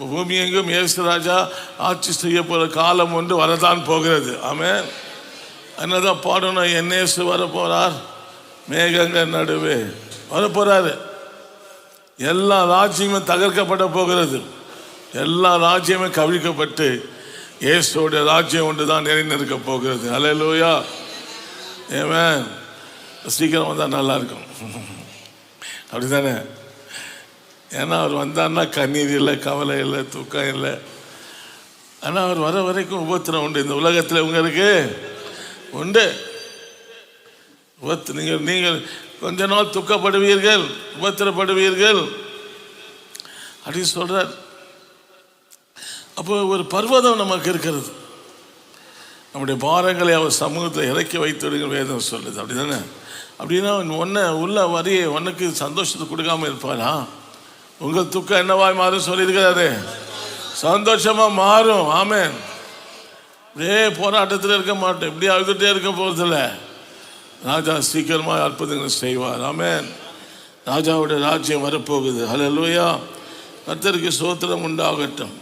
பூமி எங்கும் இயேசு ராஜா ஆட்சி செய்ய போகிற காலம் ஒன்று வரதான் போகிறது. ஆமென். என்னதான் பாடணும் என்னேசு வர போறார் மேகங்கள் நடுவே வரப்போகிறாரு எல்லா ராஜ்யமும் தகர்க்கப்பட போகிறது. எல்லா ராஜ்யமும் கவிழ்க்கப்பட்டு இயேசுடைய ராஜ்யம் ஒன்று தான் நிறைந்திருக்க போகிறது. அலையலூயா ஏவன் சீக்கிரம் வந்தால் நல்லா இருக்கும். அப்படிதானே ஏன்னா அவர் வந்தார்னா கண்ணீர் இல்லை கவலை இல்லை தூக்கம் இல்லை. ஆனால் அவர் வர வரைக்கும் உபத்திரம் உண்டு. இந்த உலகத்தில் உங்களுக்கு உண்டு. உபத்து நீங்கள் நீங்கள் கொஞ்ச நாள் துக்கப்படுவீர்கள் உபத்திரப்படுவீர்கள். அப்படின்னு சொல்கிறார் அப்போ ஒரு பர்வதம் நமக்கு இருக்கிறது. நம்முடைய பாரங்களை அவர் சமூகத்தில் இறக்கி வைத்துவிடுங்கள் வேதம் சொல்லுது. அப்படிதானே? அப்படின்னா ஒன்றை உள்ள வரி ஒன்றுக்கு சந்தோஷத்தை கொடுக்காம இருப்பாரா? உங்கள் துக்கம் என்னவாய் மாறும் சொல்லியிருக்கிறாரு. சந்தோஷமா மாறும். ஆமென். இதே போராட்டத்தில் இருக்க மாட்டோம். இப்படி அழுதுகிட்டே இருக்க போகிறதில்ல ராஜா சீக்கிரமாக அற்புதங்கள் செய்வார். ஆமேன். ராஜாவுடைய ராஜ்யம் வரப்போகுது. ஹலோ லூயா கத்தருக்கு சோத்திரம் உண்டாகட்டும்.